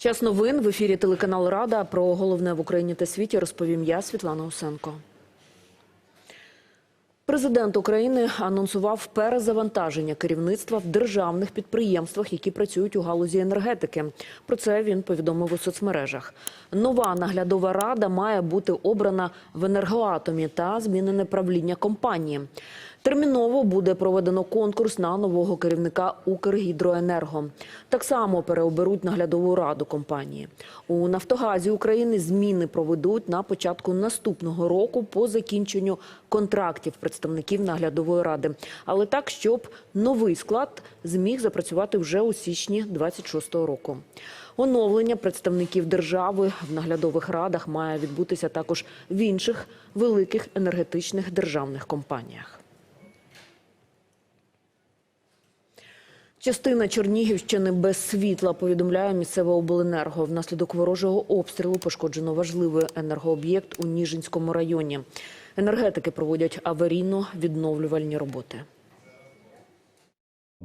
Час новин в ефірі телеканал Рада про головне в Україні та світі розповім я, Світлана Усенко. Президент України анонсував перезавантаження керівництва в державних підприємствах, які працюють у галузі енергетики. Про це він повідомив у соцмережах. Нова наглядова рада має бути обрана в енергоатомі та змінене правління компанії. Терміново буде проведено конкурс на нового керівника Укргідроенерго. Так само переоберуть наглядову раду компанії. У Нафтогазі України зміни проведуть на початку наступного року по закінченню контрактів представників наглядової ради, але так, щоб новий склад зміг запрацювати вже у січні 26-го року. Оновлення представників держави в наглядових радах має відбутися також в інших великих енергетичних державних компаніях. Частина Чернігівщини без світла, повідомляє місцеве обленерго. Внаслідок ворожого обстрілу пошкоджено важливий енергооб'єкт у Ніжинському районі. Енергетики проводять аварійно-відновлювальні роботи.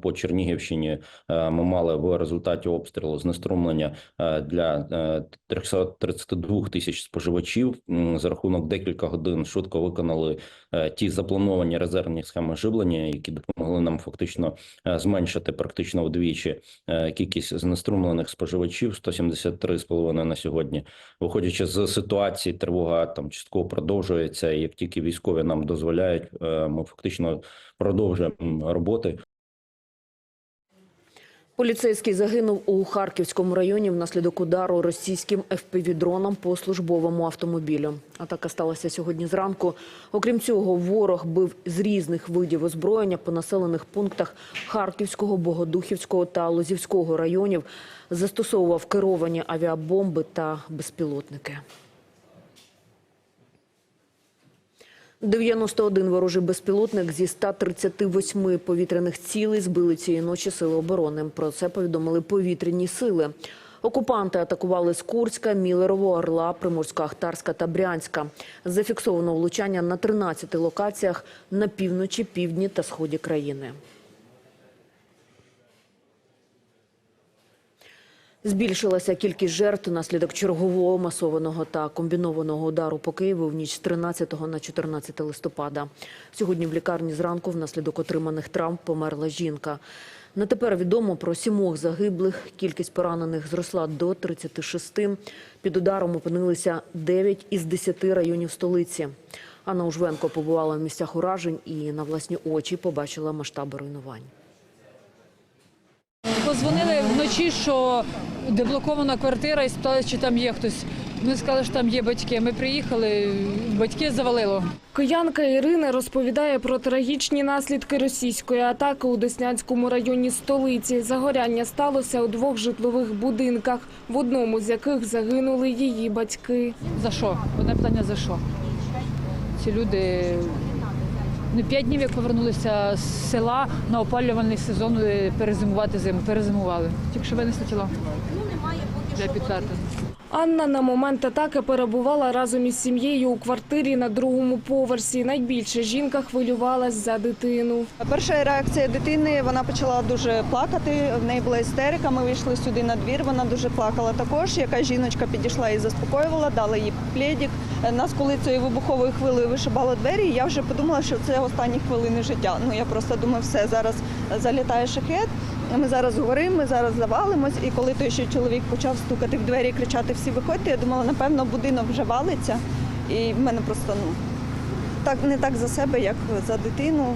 По Чернігівщині е, ми мали в результаті обстрілу знеструмлення е, для е, 332 тисяч споживачів. За рахунок декілька годин швидко виконали е, ті заплановані резервні схеми живлення, які допомогли нам фактично е, зменшити практично вдвічі е, кількість знеструмлених споживачів 173,5 на сьогодні. Виходячи з ситуації, тривога там частково продовжується. Як тільки військові нам дозволяють, е, ми фактично продовжуємо роботи. Поліцейський загинув у Харківському районі внаслідок удару російським ФПВ-дроном по службовому автомобілю. Атака сталася сьогодні зранку. Окрім цього, ворог бив з різних видів озброєння по населених пунктах Харківського, Богодухівського та Лозівського районів. Застосовував керовані авіабомби та безпілотники. 91 ворожий безпілотник зі 138 повітряних цілей збили цієї ночі сили оборони. Про це повідомили повітряні сили. Окупанти атакували з Курська, Мілерово, Орла, Приморсько-Ахтарська та Брянська. Зафіксовано влучання на 13 локаціях на півночі, півдні та сході країни. Збільшилася кількість жертв наслідок чергового масованого та комбінованого удару по Києву в ніч з 13 на 14 листопада. Сьогодні в лікарні зранку внаслідок отриманих травм померла жінка. На тепер відомо про сімох загиблих. Кількість поранених зросла до 36. Під ударом опинилися 9 із 10 районів столиці. Анна Ужвенко побувала в місцях уражень і на власні очі побачила масштаби руйнувань. Позвонили вночі, що деблокована квартира і спитали, чи там є хтось. Ми сказали, що там є батьки. Ми приїхали, батьки завалило. Киянка Ірина розповідає про трагічні наслідки російської атаки у Деснянському районі столиці. Загоряння сталося у двох житлових будинках, в одному з яких загинули її батьки. За що? Одне питання за що? Ці люди п'ять днів, як повернулися з села на опалювальний сезон перезимувати зиму. Перезимували. Тільки що винесли тіло. Для підтвердження. Анна на момент атаки перебувала разом із сім'єю у квартирі на другому поверсі. Найбільше жінка хвилювалась за дитину. Перша реакція дитини вона почала дуже плакати. В неї була істерика. Ми вийшли сюди на двір. Вона дуже плакала також. Яка жіночка підійшла і заспокоювала, дала їй плєдік. Нас, коли цією вибуховою хвилею вишибало двері, я вже подумала, що це останні хвилини життя. Ну я просто думаю, все зараз залітає шахет. Ми зараз говоримо, ми зараз завалимось. І коли той ще чоловік почав стукати в двері і кричати Всі виходьте, я думала, напевно, будинок вже валиться. І в мене просто ну так не так за себе, як за дитину.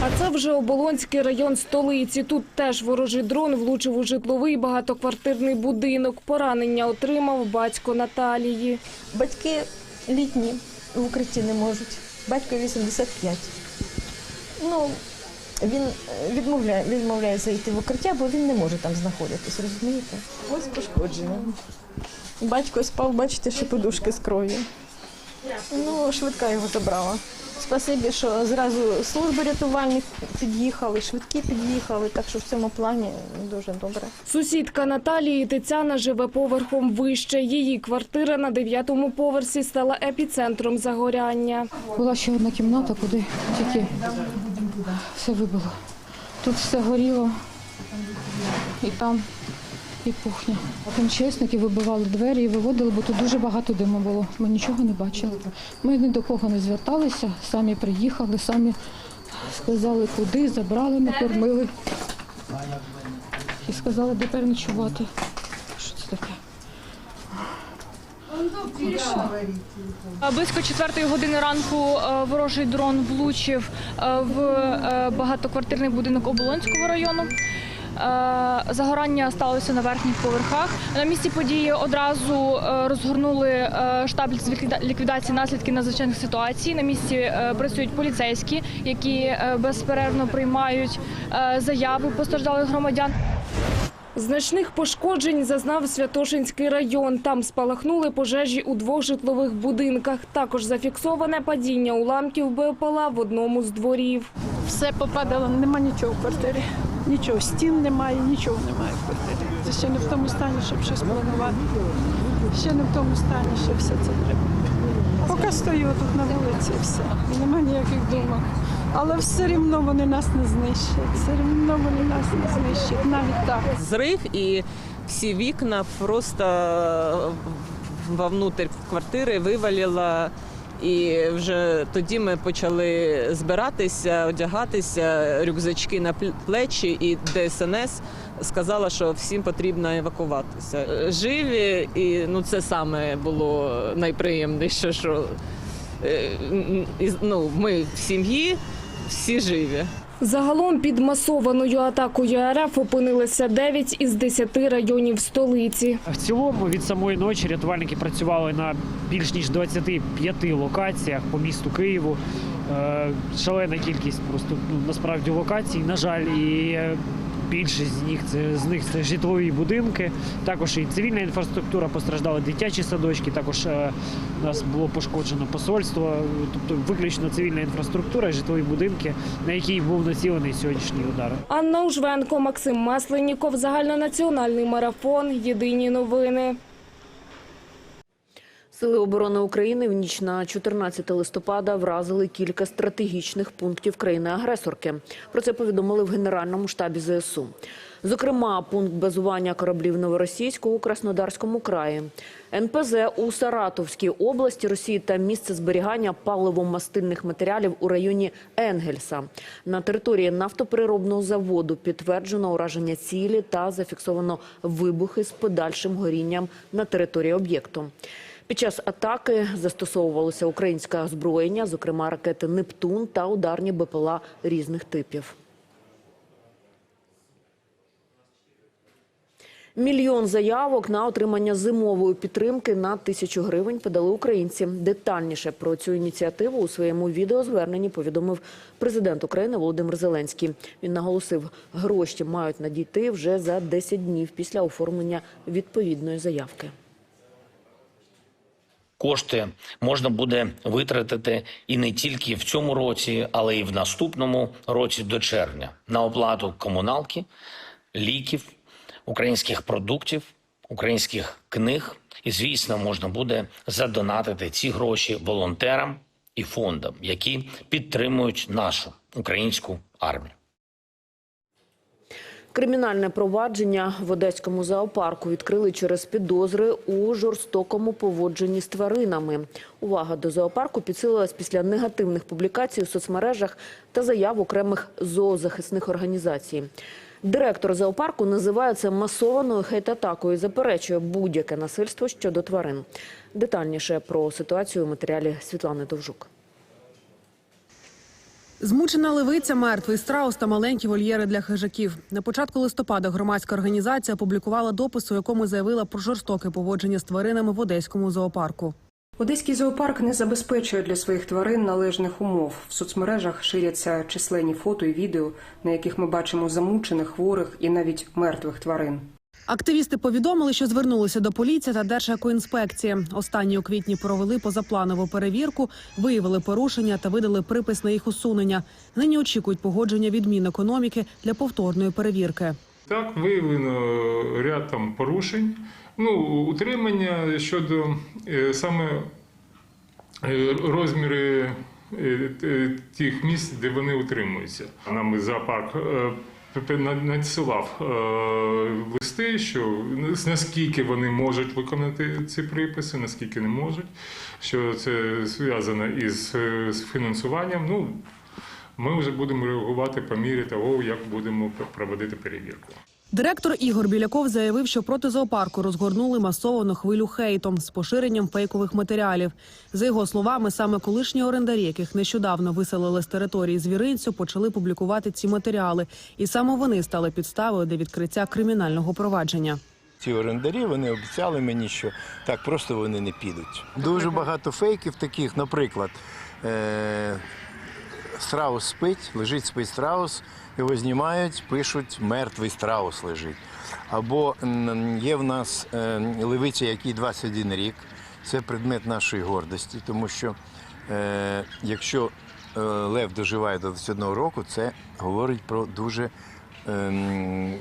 А це вже Оболонський район столиці. Тут теж ворожий дрон влучив у житловий багатоквартирний будинок. Поранення отримав батько Наталії. Батьки літні в укритті не можуть. Батько 85. Ну, він е, відмовляє, відмовляється йти в укриття, бо він не може там знаходитись, розумієте? Ось пошкоджено. Батько спав, бачите, ще подушки з кров'ю. Ну, швидка його забрала. Спасибі, що зразу служби рятувальні під'їхали, швидкі під'їхали, так що в цьому плані дуже добре. Сусідка Наталії Тетяна живе поверхом вище. Її квартира на дев'ятому поверсі стала епіцентром загоряння. Була ще одна кімната, куди тільки все вибило. Тут все горіло і там і кухня. МЧСники вибивали двері і виводили, бо тут дуже багато диму було. Ми нічого не бачили. Ми ні до кого не зверталися, самі приїхали, самі сказали, куди, забрали, накормили. І сказали, де переночувати. Що це таке? Близько четвертої години ранку е, ворожий дрон влучив е, в е, багатоквартирний будинок Оболонського району. Е, Загорання сталося на верхніх поверхах. На місці події одразу е, розгорнули е, штаб з ліквіда- ліквідації наслідків надзвичайних ситуацій. На місці працюють поліцейські, які безперервно приймають заяви постраждалих громадян. Значних пошкоджень зазнав Святошинський район. Там спалахнули пожежі у двох житлових будинках. Також зафіксоване падіння уламків БПЛА в одному з дворів. Все попадало, нема нічого в квартирі. Нічого, стін немає, нічого немає в квартирі. Це ще не в тому стані, щоб щось планувати. Ще не в тому стані, що все це треба. Поки стою тут на вулиці, все. Нема ніяких думок. Але все рівно вони нас не знищать. Все рівно вони нас не знищать. Навіть так. зрив і всі вікна просто вовнутрь квартири вивалило. І вже тоді ми почали збиратися, одягатися, рюкзачки на плечі, і ДСНС сказала, що всім потрібно евакуватися. Живі, і ну це саме було найприємніше, що е, ну, ми в сім'ї, всі живі. Загалом під масованою атакою РФ опинилися 9 із 10 районів столиці. В цілому від самої ночі рятувальники працювали на більш ніж 25 локаціях по місту Києву. Е, Шалена кількість просто ну, насправді локацій. На жаль, і е, більшість з них це з них це житлові будинки. Також і цивільна інфраструктура постраждали дитячі садочки. Також е, у нас було пошкоджено посольство, тобто виключно цивільна інфраструктура, і житлові будинки, на які був націлений сьогоднішній удар. Анна Ужвенко, Максим Масленніков, загальнонаціональний марафон. Єдині новини. Сили оборони України в ніч на 14 листопада вразили кілька стратегічних пунктів країни-агресорки. Про це повідомили в Генеральному штабі ЗСУ. Зокрема, пункт базування кораблів Новоросійську у Краснодарському краї, НПЗ у Саратовській області Росії та місце зберігання паливо-мастильних матеріалів у районі Енгельса. На території нафтопереробного заводу підтверджено ураження цілі та зафіксовано вибухи з подальшим горінням на території об'єкту. Під час атаки застосовувалося українське озброєння, зокрема ракети Нептун та ударні БПЛА різних типів. Мільйон заявок на отримання зимової підтримки на тисячу гривень подали українці. Детальніше про цю ініціативу у своєму відеозверненні повідомив президент України Володимир Зеленський. Він наголосив, гроші мають надійти вже за 10 днів після оформлення відповідної заявки. Кошти можна буде витратити і не тільки в цьому році, але й в наступному році до червня на оплату комуналки, ліків, українських продуктів, українських книг. І, звісно, можна буде задонатити ці гроші волонтерам і фондам, які підтримують нашу українську армію. Кримінальне провадження в Одеському зоопарку відкрили через підозри у жорстокому поводженні з тваринами. Увага до зоопарку підсилилась після негативних публікацій у соцмережах та заяв окремих зоозахисних організацій. Директор зоопарку називає це масованою хейт-атакою і заперечує будь-яке насильство щодо тварин. Детальніше про ситуацію у матеріалі Світлани Довжук. Змучена левиця, мертвий страус та маленькі вольєри для хижаків. На початку листопада громадська організація опублікувала допис, у якому заявила про жорстоке поводження з тваринами в одеському зоопарку. Одеський зоопарк не забезпечує для своїх тварин належних умов. В соцмережах ширяться численні фото і відео, на яких ми бачимо замучених, хворих і навіть мертвих тварин. Активісти повідомили, що звернулися до поліції та Держекоінспекції. Останні у квітні провели позапланову перевірку, виявили порушення та видали припис на їх усунення. Нині очікують погодження від Мінекономіки для повторної перевірки. Так, виявлено ряд там порушень. Ну, утримання щодо е, саме е, розміри е, тих місць, де вони утримуються. Нам із зоопарк надсилав е, листи, що наскільки вони можуть виконати ці приписи, наскільки не можуть, що це зв'язано із е, фінансуванням. Ну, ми вже будемо реагувати по мірі того, як будемо проводити перевірку. Директор Ігор Біляков заявив, що проти зоопарку розгорнули масовану хвилю хейтом з поширенням фейкових матеріалів. За його словами, саме колишні орендарі, яких нещодавно виселили з території звіринцю, почали публікувати ці матеріали, і саме вони стали підставою для відкриття кримінального провадження. Ці орендарі вони обіцяли мені, що так просто вони не підуть. Дуже багато фейків таких, наприклад, е- страус спить, лежить спить страус, його знімають, пишуть мертвий страус лежить. Або є в нас е, левиця, якій 21 рік. Це предмет нашої гордості, тому що е, якщо е, лев доживає до 21 року, це говорить про дуже м,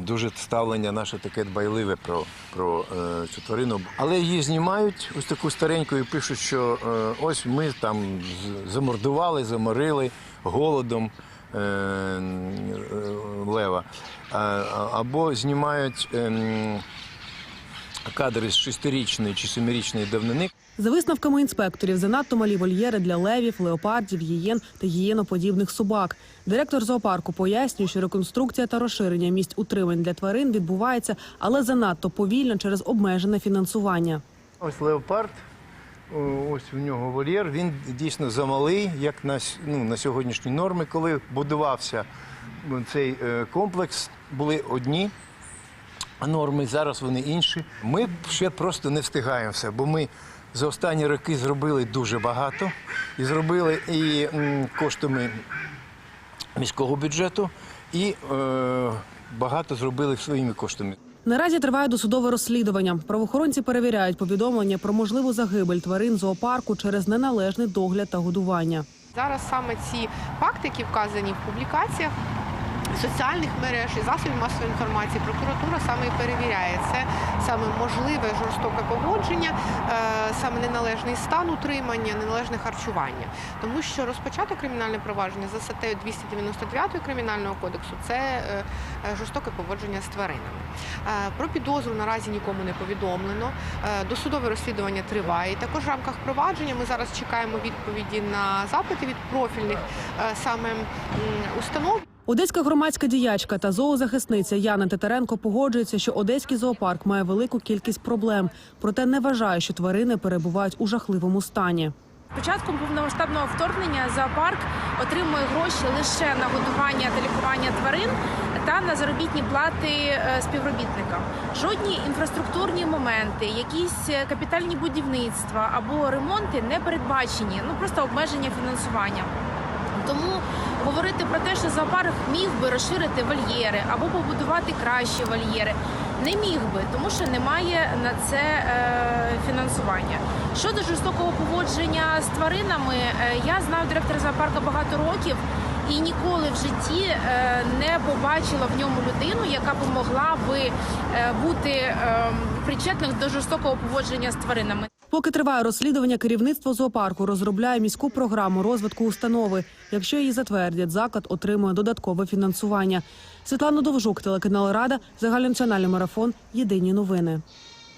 дуже ставлення наше таке дбайливе про, про е, цю тварину. Але її знімають ось таку стареньку і пишуть, що е, ось ми там замордували, заморили голодом е, е, лева. А, а- або знімають ем, кадри з шестирічної чи семирічної давнини. За висновками інспекторів, занадто малі вольєри для левів, леопардів, гієн та гієноподібних собак. Директор зоопарку пояснює, що реконструкція та розширення місць утримань для тварин відбувається, але занадто повільно через обмежене фінансування. Ось леопард, ось у нього вольєр. Він дійсно замалий, як на, ну, на сьогоднішні норми. Коли будувався цей е, комплекс, були одні норми, зараз вони інші. Ми ще просто не встигаємо все, бо ми за останні роки зробили дуже багато. І зробили і коштами міського бюджету, і е, багато зробили своїми коштами. Наразі триває досудове розслідування. Правоохоронці перевіряють повідомлення про можливу загибель тварин зоопарку через неналежний догляд та годування. Зараз саме ці факти, які вказані в публікаціях соціальних мереж і засобів масової інформації, прокуратура саме і перевіряє це саме можливе жорстоке поводження, е, саме неналежний стан утримання, неналежне харчування. Тому що розпочато кримінальне провадження за статтею 299 кримінального кодексу це е, е, жорстоке поводження з тваринами. Про підозру наразі нікому не повідомлено. Досудове розслідування триває. І Також в рамках провадження ми зараз чекаємо відповіді на запити від профільних саме установ. Одеська громадська діячка та зоозахисниця Яна Тетеренко погоджується, що одеський зоопарк має велику кількість проблем, проте не вважає, що тварини перебувають у жахливому стані. Початком повномасштабного вторгнення зоопарк отримує гроші лише на годування та лікування тварин та на заробітні плати е, співробітникам. Жодні інфраструктурні моменти, якісь е, капітальні будівництва або ремонти не передбачені, ну просто обмеження фінансування. Говорити про те, що зоопарк міг би розширити вольєри або побудувати кращі вольєри, не міг би, тому що немає на це е, фінансування. Щодо жорстокого поводження з тваринами, е, я знаю директора зоопарка багато років. І ніколи в житті е, не побачила в ньому людину, яка б могла би е, бути е, причетною до жорстокого поводження з тваринами. Поки триває розслідування, керівництво зоопарку розробляє міську програму розвитку установи. Якщо її затвердять, заклад отримує додаткове фінансування. Світлана Довжук, телеканал Рада, загальнонаціональний марафон. Єдині новини.